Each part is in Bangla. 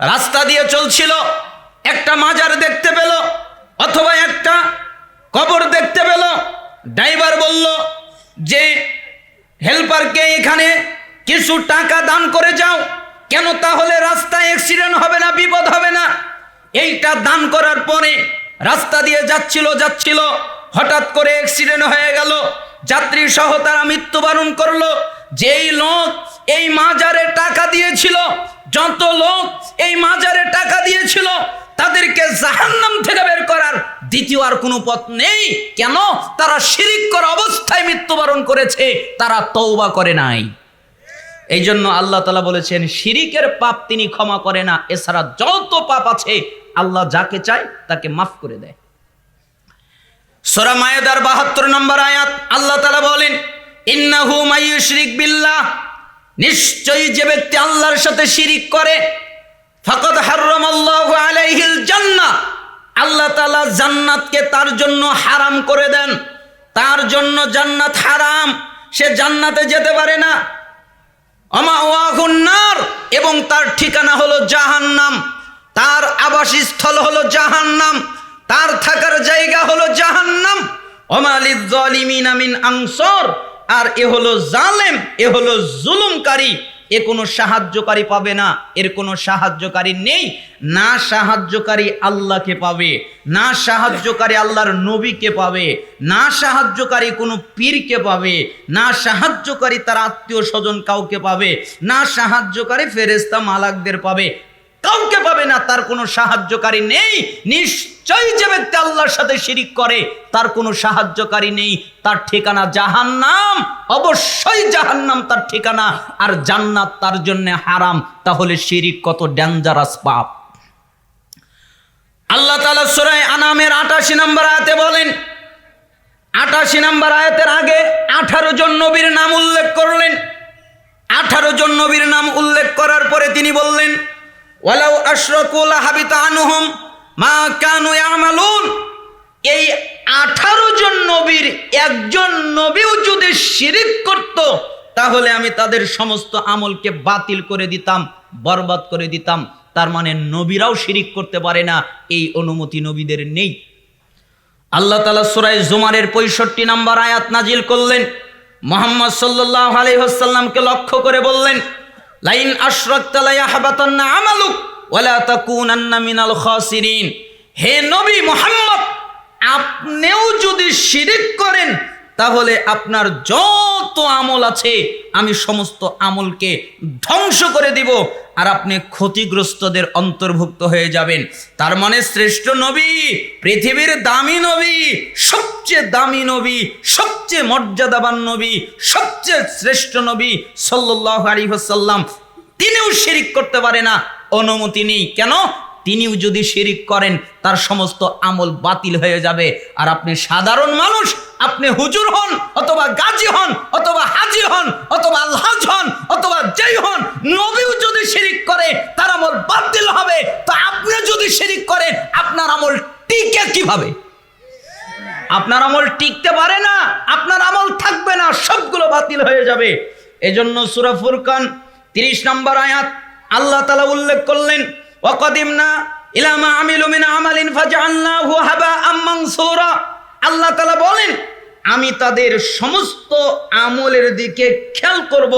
রাস্তা দিয়ে চলছিল। একটা মাজার দেখতে পেল, অথবা একটা কবর দেখতে পেল। ড্রাইভার বলল যে, হেল্পারকে এখানে কিছু টাকা দান করে যাও। কেন তাহলে রাস্তায় অ্যাক্সিডেন্ট হবে না, বিপদ হবে না? এইটা দান করার পরে রাস্তা দিয়ে যাচ্ছিল যাচ্ছিল। হঠাৎ করে অ্যাক্সিডেন্ট হয়ে গেল। যাত্রী সহ তারা মৃত্যুবরণ করল। যেই লোক এই মাজারে টাকা দিয়েছিল, যত লোক এই মাজারে টাকা দিয়েছিল, তাদেরকে জাহান্নাম থেকে বের করার দ্বিতীয় আর কোনো পথ নেই। কেন? তারা শিরিক করা অবস্থায় মৃত্যুবরণ করেছে, তারা তৌবা করে নাই। এই জন্য আল্লাহ তালা বলেছেন, শিরিকের পাপ তিনি ক্ষমা করে না, এছাড়া যত পাপ আছে, আল্লাহ যাকে চায় তাকে মাফ করে দেয়। সোরা মায়েদার বাহাত্তর নম্বর আয়াত, আল্লাহ তালা বলেন, ইন্নাহু মাইয়ুশরিক বিল্লাহ। নিশ্চয়ই যে ব্যক্তি আল্লাহর সাথে শিরিক করে, ফাকাদ হাররামাল্লাহু আলাইহিল জান্নাহ, আল্লাহ তালা জান্নাতকে তার জন্য হারাম করে দেন। তার জন্য জান্নাত হারাম, সে জান্নাতে যেতে পারে না। অমাওয়াহুন্নার এবং তার ঠিকানা হলো জাহান্নাম। তার আবাসস্থল হলো জাহান্নাম। তার থাকার জায়গা হলো জাহান্নাম। অমালিদ আমিন আনসর আর এ হলো জালেম, এ হলো জুলুমকারী। এ কোনো সাহায্যকারী পাবে না, এর কোনো সাহায্যকারী নেই। না সাহায্যকারী আল্লাহকে পাবে, না সাহায্যকারী আল্লাহর নবীকে পাবে, না সাহায্যকারী কোনো পীরকে পাবে, না সাহায্যকারী তার আত্মীয় স্বজন কাউকে পাবে, না সাহায্যকারী ফেরেস্তা মালাকদের পাবে। কাউকে পাবে না, তার কোনো সাহায্যকারী নেই। নিশ্চয়ই যে ব্যক্তি আল্লাহর সাথে শিরিক করে, তার কোনো সাহায্যকারী নেই। তার ঠিকানা জাহান্নাম, অবশ্যই জাহান্নাম তার ঠিকানা। আর জান্নাত তার জন্য হারাম, তাহলে শিরিক কত ডেঞ্জারাস পাপ। আল্লাহ তালা সুরায় আনামের আটাশি নম্বর আয়াতে বলেন, আটাশি নম্বর আয়াতের আগে আঠারো জন নবীর নাম উল্লেখ করলেন। আঠারো জন নবীর নাম উল্লেখ করার পরে তিনি বললেন ওয়ালাউ আশরাকুল হাবিতা মা কানু ইয়ামালুন। এই আঠারো জন নবীর একজন নবীও যদি শিরিক করত, তাহলে আমি তাদের সমস্ত আমলকে বাতিল করে দিতাম, বরবাদ করে দিতাম। তার মানে নবীরাও শিরিক করতে পারে না, এই অনুমতি নবীদের নেই। আল্লাহ তালা সুরাই জুমারের পঁয়ষট্টি নাম্বার আয়াত নাজিল করলেন। মোহাম্মদ সাল্লাহ আলহিহাসাল্লামকে লক্ষ্য করে বললেন লাইন আমালুক হে নবী মোহাম্মদ আপনিও যদি শিরিক করেন তাহলে আপনার যত আমল আছে, আমি সমস্ত আমলকে ধ্বংস করে দিব, আর আপনি ক্ষতিগ্রস্তদের অন্তর্ভুক্ত হয়ে যাবেন। তার মানে শ্রেষ্ঠ নবী, পৃথিবীর দামি নবী, সবচেয়ে দামি নবী, সবচেয়ে মর্যাদাবান নবী, সবচেয়ে শ্রেষ্ঠ নবী সাল্লাহ আলী হাসাল্লাম তিনিও শিরিক করতে পারে না, অনুমতি নেই। কেন? তিনিও যদি শিরিক করেন, তার সমস্ত আমল বাতিল হয়ে যাবে। আর আপনি সাধারণ মানুষ আপনি হুজুর হন অথবা গাজী হন অথবা হাজি হন অথবা আলহাজ হন অথবা যেই হন, নবীও যদি শিরিক করে, তার আমল বাতিল হবে। তো আপনি যদি শিরিক করেন, আপনার আমল টিকে কীভাবে? আপনার আমল টিকতে পারে না, আপনার আমল থাকবে না, সবগুলো বাতিল হয়ে যাবে। এজন্য সুরা ফুরকান তিরিশ নম্বর আয়াত আল্লাহ তালা উল্লেখ করলেন ওয়াকাদিমনা ইলামা আমিলু মিন আমালিন ফাজআলনাহু হাবাআম মানসুরা। আল্লাহ তালা বলেন, আমি তাদের সমস্ত আমলের দিকে খেয়াল করব।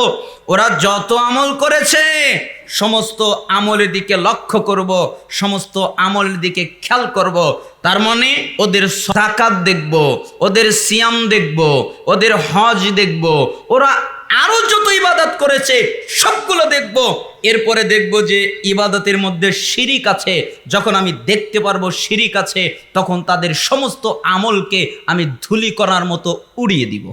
ওরা যত আমল করেছে, সমস্ত আমলের দিকে লক্ষ্য করব, সমস্ত আমলের দিকে খেয়াল করব। তার মানে ওদের সাকাত দেখব, ওদের সিয়াম দেখব, ওদের হজ দেখব। ওরা আরও যত ইবাদত করেছে, সবগুলো দেখব। এরপরে দেখব যে ইবাদতের মধ্যে শিরিক আছে। যখন আমি দেখতে পারব শিরিক আছে, তখন তাদের সমস্ত আমলকে আমি ধুলি করার মতো উড়িয়ে দিব।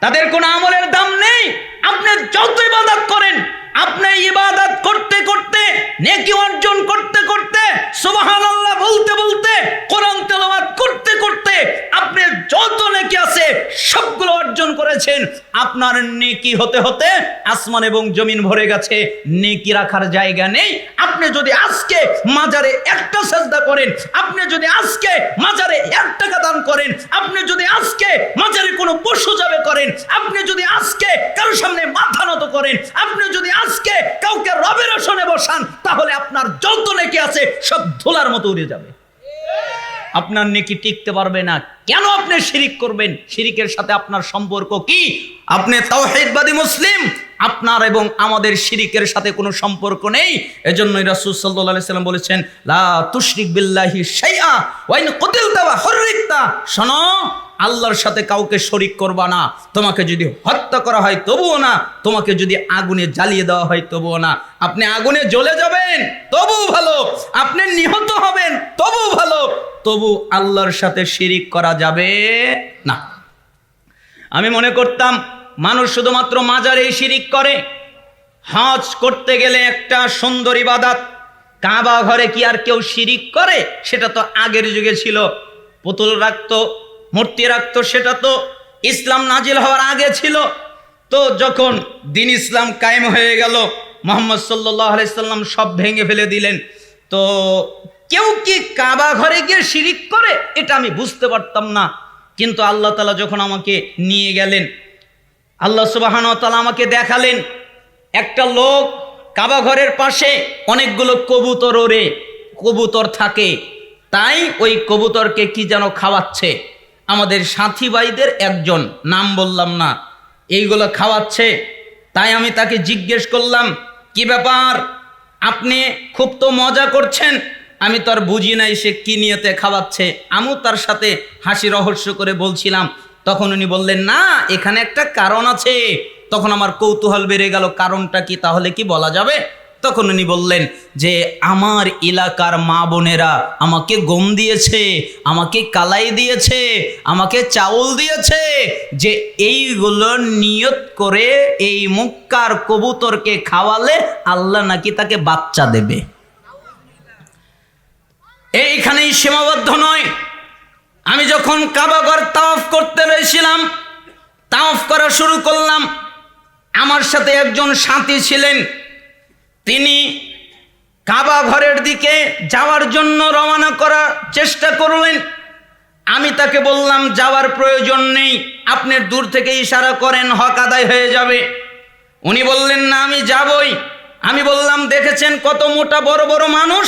তাদের কোনো আমলের দাম নেই। আপনি যত ইবাদত করেন, আপনি ইবাদত করতে করতে নেকি অর্জন করতে করতে সুবহানাল্লাহ বলতে বলতে কোরআন তেলাওয়াত করতে করতে আপনি যত নেকি আছে সবগুলো অর্জন করেছেন আপনার নেকি হতে হতে আসমান এবং জমিন ভরে গেছে, নেকি রাখার জায়গা নেই। আপনি যদি আজকে মাজারে একটা সাজদা করেন, আপনি যদি আজকে মাজারে এক টাকা দান করেন, আপনি যদি আজকে মাজারে কোনো পশু যাবে করেন, আপনি যদি আজকে কারোর সামনে মাথা নত করেন, আপনি যদি আজকে কাউকে রবের আসনে বসান, তাহলে আপনার যত নেকি আছে সব ধুলার মতো উড়ে যাবে। আপনার নেকি টিকতে পারবে না। কেন আপনি শিরিক করবেন? শিরিকের সাথে আপনার সম্পর্ক কি? আপনি তাওহিদবাদী মুসলিম। আপনার এবং আমাদের শিরিকের সাথে কোনো সম্পর্ক নেই। এজন্যই রাসূল সাল্লাল্লাহু আলাইহি সাল্লাম বলেছেন, লা তুশরিক বিল্লাহি শাইআ, ওয়া ইন কুতিলতা ওয়া হুররিকতা। শোনো আল্লাহর সাথে কাউকে শরিক করবা না। তোমাকে যদি হত্যা করা হয় তবুও না। তোমাকে যদি আগুনে জ্বালিয়ে দেওয়া হয় তবুও না। আপনি আগুনে জ্বলে যাবেন, তবুও ভালো। আপনি নিহত হবেন, তবুও ভালো। তবু আল্লাহর সাথে শিরিক করা যাবে না। আমি মনে করতাম, মানুষ শুধুমাত্র মাজারেই শিরিক করে। হজ করতে গেলে একটা সুন্দর ইবাদাত। কাবা ঘরে কি আর কেউ শিরিক করে? সেটা তো আগের যুগে ছিল। পুতুল রাখতো মূর্তি রাখতো সেটা তো ইসলাম নাজিল হওয়ার আগে ছিল। তো যখন দিন ইসলাম কায়েম হয়ে গেল, মোহাম্মদ সাল্লাহ আলাইসাল্লাম সব ভেঙে ফেলে দিলেন। তো কেউ কি কাবা ঘরে গিয়ে শিরিক করে? এটা আমি বুঝতে পারতাম না। কিন্তু আল্লাহ তালা যখন আমাকে নিয়ে গেলেন, আল্লাহ সুবাহান তালা আমাকে দেখালেন, একটা লোক কাবা ঘরের পাশে অনেকগুলো কবুতর ওরে কবুতর থাকে। তাই ওই কবুতরকে কি যেন খাওয়াচ্ছে? আমাদের সাথী ভাইদের একজন, নাম বললাম না, এইগুলো খাওয়াচ্ছে। তাই আমি তাকে জিজ্ঞেস করলাম, কি ব্যাপার? আপনি খুব তো মজা করছেন। আমি তো আর বুঝি নাই সে কি নিয়েতে খাওয়াচ্ছে। আমিও তার সাথে হাসি রহস্য করে বলছিলাম। তখন উনি বললেন, না, এখানে একটা কারণ আছে। তখন আমার কৌতূহল বেড়ে গেল, কারণটা কি তাহলে কি বলা যাবে? তখন উনি বললেন যে, আমার এলাকার মা বোনেরা আমাকে গম দিয়েছে, আমাকে কালাই দিয়েছে, আমাকে চাউল দিয়েছে, যে এইগুলো নিয়ত করে এই মুক্কার কবুতরকে খাওয়ালে আল্লাহ নাকি তাকে বাচ্চা দেবে। এইখানেই সীমাবদ্ধ নয়। আমি যখন কাবাগর তাওয়াফ করতে রয়েছিলাম, তাওয়াফ করা শুরু করলাম। আমার সাথে একজন সাথী ছিলেন। তিনি কাবা ঘরের দিকে যাওয়ার জন্য রওনা করার চেষ্টা করলেন। আমি তাকে বললাম, যাওয়ার প্রয়োজন নেই, আপনি দূর থেকে ইশারা করেন, হক আদায় হয়ে যাবে। উনি বললেন, না, আমি যাবই। আমি বললাম, দেখেছেন কত মোটা বড় বড় মানুষ?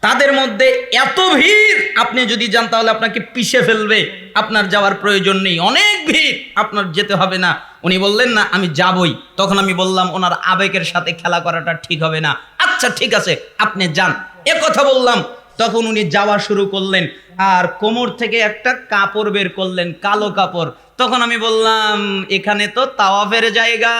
তাদের মধ্যে এত ভিড়, আপনি যদি যান তাহলে আপনাকে পিষে ফেলবে। আপনার যাওয়ার প্রয়োজন নেই। অনেক ভিড়, আপনার যেতে হবে না। উনি বললেন, না, আমি যাবই। তখন আমি বললাম, ওনার আবেগের সাথে খেলা করাটা ঠিক হবে না। আচ্ছা ঠিক আছে, আপনি যান। এ কথা বললাম। তখন উনি যাওয়া শুরু করলেন আর কোমর থেকে একটা কাপড় বের করলেন, কালো কাপড়। তখন আমি বললাম, এখানে তো তাওয়াফের জায়গা,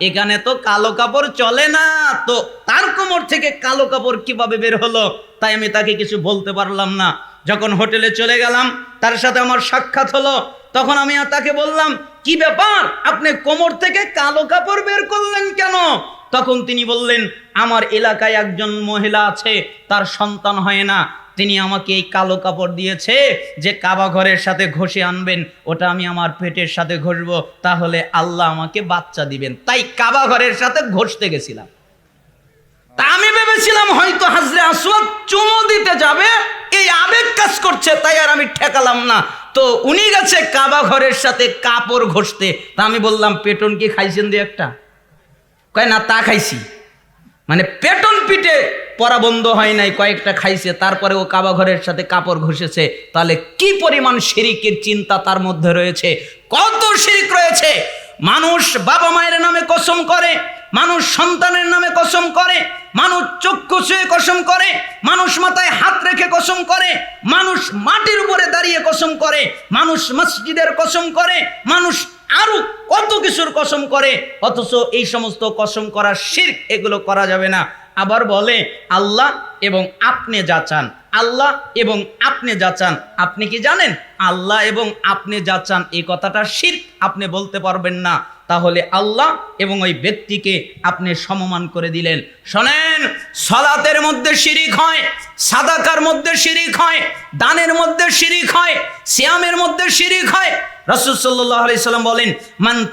এখানে তো কালো কাপড় চলে না। তো তার কোমর থেকে কালো কাপড় কীভাবে বের হলো, তাই আমি তাকে কিছু বলতে পারলাম না। যখন হোটেলে চলে গেলাম, তার সাথে আমার সাক্ষাৎ হলো, তখন আমি তাকে বললাম কি ব্যাপার? আপনি কোমর থেকে কালো কাপড় বের করলেন কেন? তখন তিনি বললেন, আমার এলাকায় একজন মহিলা আছে, তার সন্তান হয় না। তিনি আমাকে এই কালো কাপড় দিয়েছে যে কাবা ঘরের সাথে ঘষে আনবেন। ওটা আমি আমার পেটের সাথে ঘষবো। তাহলে আল্লাহ আমাকে বাচ্চা দিবেন। তাই কাবা ঘরের সাথে ঘষতে গেছিলাম। তা আমি ভেবেছিলাম, হয়তো হাজরে আসওয়াদ চুমো দিতে যাবে, এই আবেগ কাজ করছে, তাই আর আমি ঠেকালাম না। তো উনি গেছে কাবা ঘরের সাথে কাপড় ঘষতে। তা আমি বললাম, পেটন কি খাইছেন দিয়ে একটা? কয়, না, তা খাইছি। মানে পেটন পিঠে পরা বন্ধ হয় নাই, কয়েকটা খাইছে, তারপরে ও কাবা ঘরের সাথে কাপড় ঘষেছে। তাহলে কি পরিমাণ শিরিকের চিন্তা তার মধ্যে রয়েছে? কত শিরিক রয়েছে? মানুষ বাবা মায়ের নামে কসম করে মানুষ সন্তানের নামে কসম করে, মানুষ চক্ষু ছুঁয়ে কসম করে, মানুষ মাথায় হাত রেখে কসম করে, মানুষ মাটির উপরে দাঁড়িয়ে কসম করে, মানুষ মসজিদের কসম করে, মানুষ আরও কত কিছুর কসম করে, অথচ এই সমস্ত কসম করা শির্ক, এগুলো করা যাবে না। আবার বলে, আল্লাহ এবং আপনি যা চান, আল্লাহ এবং আপনি যা চান, আপনি কি জানেন? আল্লাহ এবং আপনি যা চান, এই কথাটা শির্ক, আপনি বলতে পারবেন না। তাহলে আল্লাহ এবং ওই ব্যক্তিকে আপনি সমমান করে দিলেন। শোনেন, সলাতের মধ্যে শিরিক হয়, সাদাকার মধ্যে শিরিক হয়, দানের মধ্যে শিরিক হয় শ্যামের মধ্যে শিরিক হয় রাসূল আলাইহি সাল্লাম বলেন, মান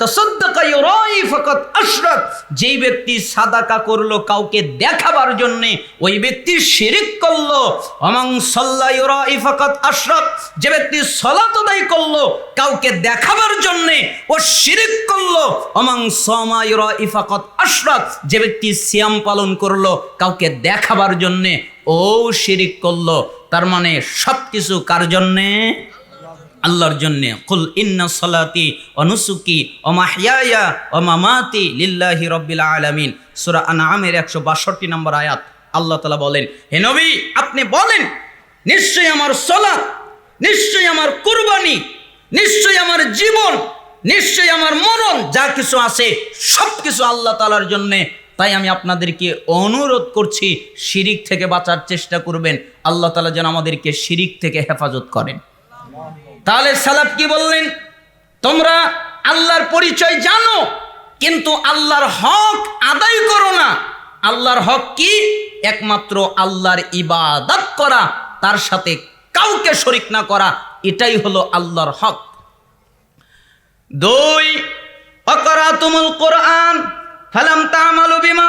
ফাকাত আশরাক। যেই ব্যক্তি সাদাকা করল কাউকে দেখাবার জন্য, ওই ব্যক্তি শিরিক করল। অমাং সাল্লা ইউরাই ফাকাত আশরাক। যে ব্যক্তি সালাত আদায় করল, কাউকে দেখাবার জন্য, ও শিরিক করল। অমাং সমা ইউরাই ফাকাত আশরাক। যে ব্যক্তি সিয়াম পালন করল, কাউকে দেখাবার জন্য, ও শিরিক করল। তার মানে সব কিছু কার জন্যে? আল্লাহর জন্যে, কুল ইন্না সলাতি অনুসুকি অমাহিয়া অমামাতি লিল্লাহি রব্বিল আলামিন। সূরা আনআমের 162 নম্বর আয়াত, আল্লাহ তাআলা বলেন, হে নবী, আপনি বলেন, নিশ্চয়ই আমার সলাত নিশ্চয়ই আমার কুরবানি, নিশ্চয়ই আমার জীবন, নিশ্চয়ই আমার মরণ, যা কিছু আছে সব কিছু আল্লাহ তাআলার জন্যে। তাই আমি আপনাদেরকে অনুরোধ করছি, শিরিক থেকে বাঁচার চেষ্টা করবেন। আল্লাহ তাআলা যেন আমাদেরকে শিরিক থেকে হেফাজত করেন। তাহলে সালাফ কি বললেন? তোমরা আল্লাহর পরিচয় জানো, কিন্তু আল্লাহর হক আদায় করো না। আল্লাহর হক কি? একমাত্র আল্লাহর ইবাদত করা, তার সাথে কাউকে শরিক না করা, এটাই হলো আল্লাহর হক। দুই, অকরাতুমুল কোরআন, ফালাম তামালু বিমা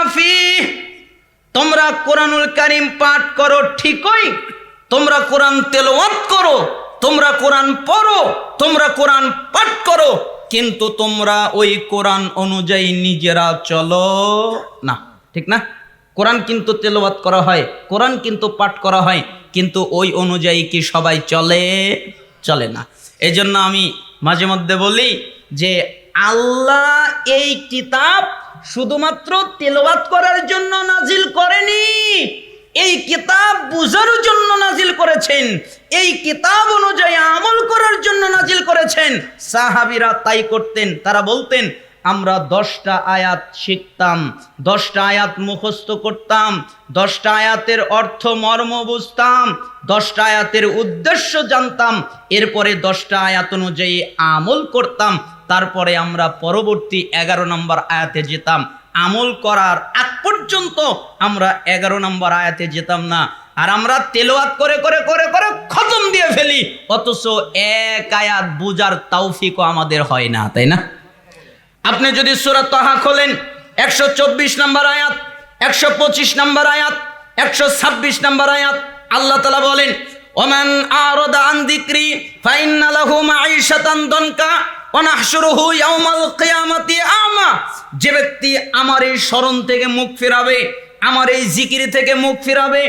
তোমরা কোরআনুল কারিম পাঠ করো ঠিকই, তোমরা কোরআন তেলাওয়াত করো তোমরা কোরআন পড়ো, তোমরা কোরআন পাঠ করো, কিন্তু তোমরা ওই কোরআন অনুযায়ী নিজেরা চলো না। ঠিক না? কোরআন কিন্তু তেলাওয়াত করা হয়, কোরআন কিন্তু পাঠ করা হয়, কিন্তু ওই অনুযায়ী কি সবাই চলে? চলে না। এই জন্য আমি মাঝে মধ্যে বলি যে আল্লাহ এই কিতাব শুধুমাত্র তেলাওয়াত করার জন্য নাজিল করেনি এই কিতাব বুঝার জন্য নাজিল করেছেন, এই কিতাব অনুযায়ী আমল করার জন্য নাজিল করেছেন। সাহাবিরা তাই করতেন, তারা বলতেন, আমরা দশটা আয়াত শিখতাম, দশটা আয়াত মুখস্থ করতাম, দশটা আয়াতের অর্থ মর্ম বুঝতাম, দশটা আয়াতের উদ্দেশ্য জানতাম, এরপরে দশটা আয়াত অনুযায়ী আমল করতাম, তারপরে আমরা পরবর্তী এগারো নম্বর আয়াতে যেতাম। আমল করার আগ পর্যন্ত আমরা এগারো নম্বর আয়াতে যেতাম না। আর আমরা তেলোয়াত করে করে করে করে খতম দিয়ে ফেলি। অথচ এক আয়াত বুজার তাওফিকও আমাদের হয় না, তাই না? আপনি যদি সুরাত তাহা খোলেন, একশো চব্বিশ নম্বর আয়াত, একশো পঁচিশ নম্বর আয়াত, একশো ছাব্বিশ নম্বর আয়াত, আল্লাহ তালা বলেন, ওমান আন দিক্রি ফাইন্না লাহু মাঈশাতান দনকা যে ব্যক্তি আমার এই স্মরণ থেকে মুখ ফিরাবে, আমার এই জিকির থেকে মুখ ফিরাবে,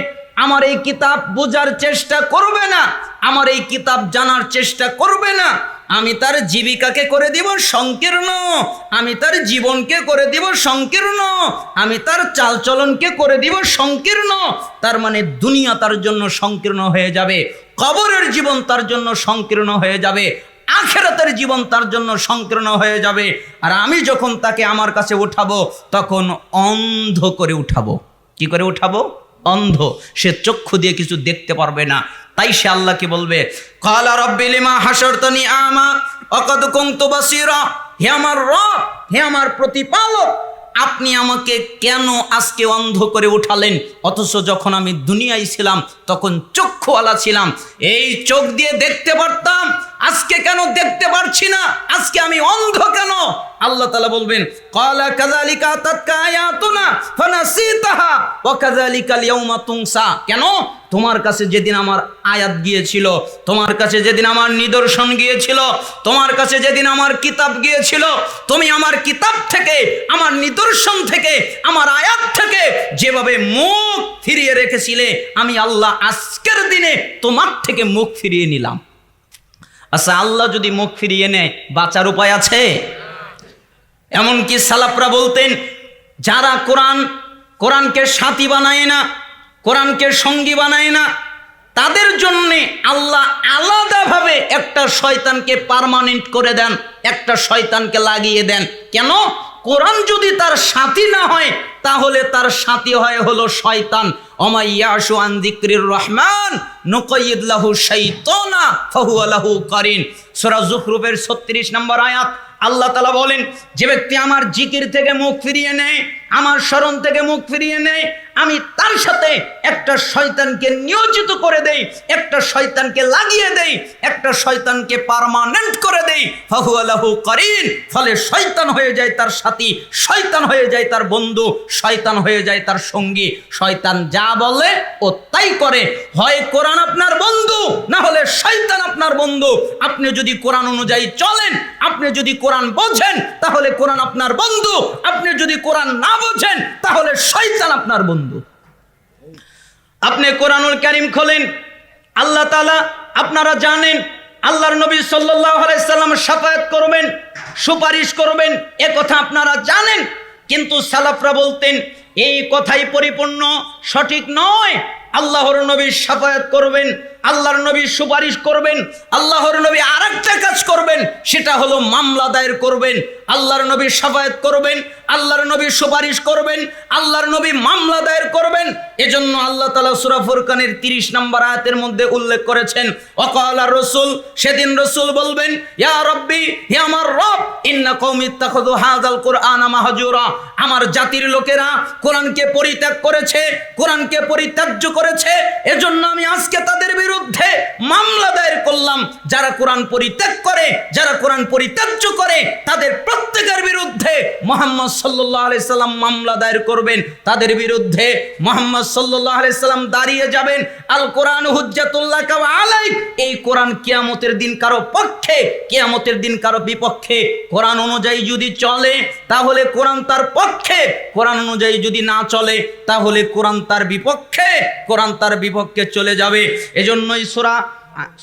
আমার এই কিতাব বোঝার চেষ্টা করবে না, আমার এই কিতাব জানার চেষ্টা করবে না, আমি তার জীবিকাকে করে দিব সংকীর্ণ, আমি তার জীবনকে করে দিব সংকীর্ণ, আমি তার চালচলনকে করে দিব সংকীর্ণ, তার মানে দুনিয়া তার জন্য সংকীর্ণ হয়ে যাবে, কবরের জীবন তার জন্য সংকীর্ণ হয়ে যাবে আখেরাতের জীবন তার জন্য সংকীর্ণ হয়ে যাবে। আর আমি যখন তাকে আমার কাছে উঠাবো, তখন অন্ধ করে উঠাবো। কি করে উঠাবো? অন্ধ। সে চক্ষু দিয়ে কিছু দেখতে পারবে না। তাই সে আল্লাহকে বলবে, কালা রব্বিলিমা হাসরতনি আমা, অকদ কুংতু বাসিরা। হে আমার রব, হে আমার প্রতিপালক আপনি আমাকে কেন আজকে অন্ধ করে উঠালেন? অথচ যখন আমি দুনিয়ায় ছিলাম, তখন চক্ষুওয়ালা ছিলাম। এই চোখ দিয়ে দেখতে পারতাম, আজকে কেন দেখতে পারছি না? আজকে আমি অন্ধ কেন? আল্লাহ তালা বলবেন, কলা কাজালিকা তাৎকা আয়াতুনা কেন? তোমার কাছে যেদিন আমার আয়াত গিয়েছিল, তোমার কাছে যেদিন আমার নিদর্শন গিয়েছিল, তোমার কাছে যেদিন আমার কিতাব গিয়েছিল, তুমি আমার কিতাব থেকে, আমার নিদর্শন থেকে, আমার আয়াত থেকে যেভাবে মুখ ফিরিয়ে রেখেছিলে, আমি আল্লাহ আজকের দিনে তোমার থেকে মুখ ফিরিয়ে নিলাম। আচ্ছা আল্লাহ যদি মুখ ফিরিয়ে নেয়, বাঁচার উপায় আছে? এমনকি সালাফরা বলতেন, যারা কোরআন কোরআনকে সাথী বানায় না, কোরআনকে সঙ্গী বানায় না। তাদের জন্যে আল্লাহ আলাদাভাবে একটা শয়তানকে পার্মানেন্ট করে দেন, একটা শয়তানকে লাগিয়ে দেন। কেন? কোরআন যদি তার সাথী না হয়, তাহলে তার সাথী হয় হলো শয়তান। অমাইয়াশু আন যিকরির রহমান নুকাইয়িদ লাহু শাইতানা, ফাহুয়া লাহু কারিন। সূরা জুখরুফের 36 নম্বর আয়াত আল্লাহ তালা বলেন, যে ব্যক্তি আমার জিকির থেকে মুখ ফিরিয়ে নেয়, আমার স্মরণ থেকে মুখ ফিরিয়ে নেয়, আমি তার সাথে একটা শয়তানকে নিয়োজিত করে দেই, একটা শয়তানকে লাগিয়ে দেই একটা শয়তানকে পার্মানেন্ট করে দেই ফাহু আলাহু করিন, ফলে শয়তান হয়ে যায় তার সাথী, শয়তান হয়ে যায় তার বন্ধু, শয়তান হয়ে যায় তার সঙ্গী। শয়তান যা বলে ও তাই করে। হয় কোরআন আপনার বন্ধু, না হলে শয়তান আপনার বন্ধু। আপনি যদি কোরআন অনুযায়ী চলেন, আপনি যদি কোরআন বোঝেন, তাহলে কোরআন আপনার বন্ধু। আপনি যদি কোরআন না বোঝেন, তাহলে শয়তান আপনার বন্ধু। আপনি কোরআনুল কারিম খোলেন, আল্লাহ তালা আপনারা জানেন, আল্লাহর নবী আলাইসাল্লাম সাফায়াত করবেন, সুপারিশ করবেন, এ কথা আপনারা জানেন। কিন্তু সালাফরা বলতেন, এই কথাই পরিপূর্ণ, সঠিক নয়। আল্লাহর নবী সাফায়াত করবেন, আল্লাহর নবী সুপারিশ করবেন, আল্লাহর নবী আরেকটা কাজ করবেন, সেটা হলো মামলা দায়ের করবেন। আল্লাহর নবী সাফায়াত করবেন, আল্লাহর নবী সুপারিশ করবেন, আল্লাহর নবী মামলা দায়ের করবেন। এজন্য আল্লাহ তালা সুরা ফুরকানের তিরিশ নম্বর আয়াতের মধ্যে উল্লেখ করেছেন, অকালা রসুল, সেদিন রসুল বলবেন, ইয়া রব্বি, হে আমার রব, ইন্না কৌমি তাখদু হাজাল কোরআন মাহাজুরা। আমার জাতির লোকেরা কোরআনকে পরিত্যাগ করেছে, কোরআনকে পরিত্যাজ্য করেছে। এজন্য আমি আজকে তাদের বিরুদ্ধে মামলা দায়ের করলাম। যারা কোরআন পরিত্যাগ করে, যারা কোরআন পরিত্যাজ্য করে, তাদের প্রত্যেকের বিরুদ্ধে মোহাম্মদ সাল্লাহ আলাইসাল্লাম মামলা দায়ের করবেন। তাদের বিরুদ্ধে মোহাম্মদ সাল্লাহ আলাইসাল্লাম দাঁড়িয়ে যাবেন। আল কোরআন হুজ্জাতুল্লাহ কাওয়া আলাইক। এই কোরআন কিয়ামতের দিন কারও পক্ষে, কিয়ামতের দিন কারও বিপক্ষে। কোরআন অনুযায়ী যদি চলে, তাহলে কোরআন তার পক্ষে। কোরআন অনুযায়ী যদি না চলে, তাহলে কোরআন তার বিপক্ষে। কোরআন তার বিপক্ষে চলে যাবে। এজন্যই সোরা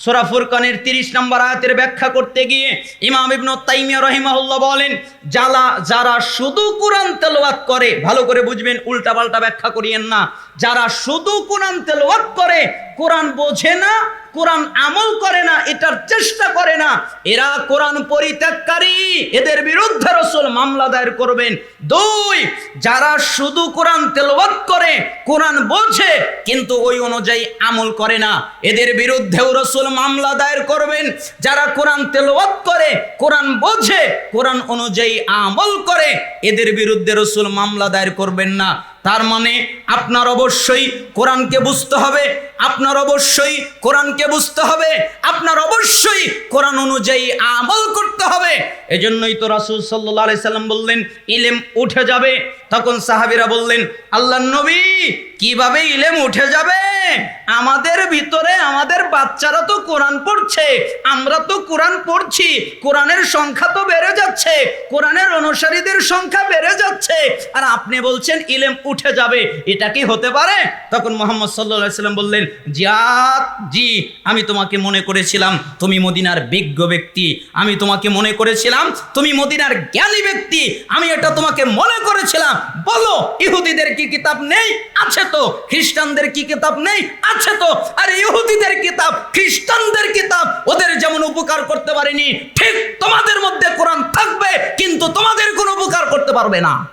সোরা ফুরকানের তিরিশ নম্বর আয়াতের ব্যাখ্যা করতে গিয়ে ইমাম ইবনু তাইমিয়া রহিমাহুল্লাহ বলেন, যারা যারা শুধু কোরআন তেলাওয়াত করে, ভালো করে বুঝবেন উল্টা পাল্টা ব্যাখ্যা করিয়েন না। যারা শুধু কোরআন তেলাওয়াত করে, কোরআন বোঝে না কোরআন আমল করে না, এটার চেষ্টা করে না। এরা কোরআন পরিত্যাগকারী, এদের বিরুদ্ধে রসুল মামলা দায়ের করবেন। দুই, যারা শুধু কোরআন তেলাওয়াত করে, কোরআন বোঝে, কিন্তু ওই অনুযায়ী আমল করে না। এদের বিরুদ্ধেও রসুল মামলা দায়ের করবেন। যারা কোরআন তেলাওয়াত করে, কোরআন বোঝে, কোরআন অনুযায়ী আমল করে, এদের বিরুদ্ধে রসুল মামলা দায়ের করবেন না। তার মানে আপনার অবশ্যই কোরআনকে বুঝতে হবে আপনার অবশ্যই কোরআনকে বুঝতে হবে। আপনার অবশ্যই কোরআন অনুযায়ী আমল করতে হবে। এজন্যই তো রাসুল সাল্লাহ সাল্লাম বললেন, ইলেম উঠে যাবে। তখন সাহাবিরা বললেন আল্লাহ নবী, কীভাবে ইলেম উঠে যাবে? আমাদের ভিতরে আমাদের বাচ্চারা তো কোরআন পড়ছে, আমরা তো কোরআন পড়ছি, কোরআনের সংখ্যা তো বেড়ে যাচ্ছে, কোরআনের অনুসারীদের সংখ্যা বেড়ে যাচ্ছে, আর আপনি বলছেন ইলেম উঠে যাবে, এটা কি হতে পারে? তখন মোহাম্মদ সাল্লাহ সাল্লাম বললেন জিয়াত জি, আমি তোমাকে মনে করেছিলাম তুমি মদিনার বিজ্ঞ ব্যক্তি। আমি তোমাকে মনে করেছিলাম তুমি মদিনার জ্ঞানী ব্যক্তি। আমি এটা তোমাকে মনে করেছিলাম। বলো, ইহুদিদের কি কিতাব নেই? আছে তো। খ্রিস্টানদের কি কিতাব নেই? আছে তো। আর ইহুদিদের কিতাব, খ্রিস্টানদের কিতাব, ওদের যেমন উপকার করতে পারেনি, ঠিক তোমাদের মধ্যে কোরআন থাকবে, কিন্তু তোমাদের কোনো উপকার করতে পারবে না।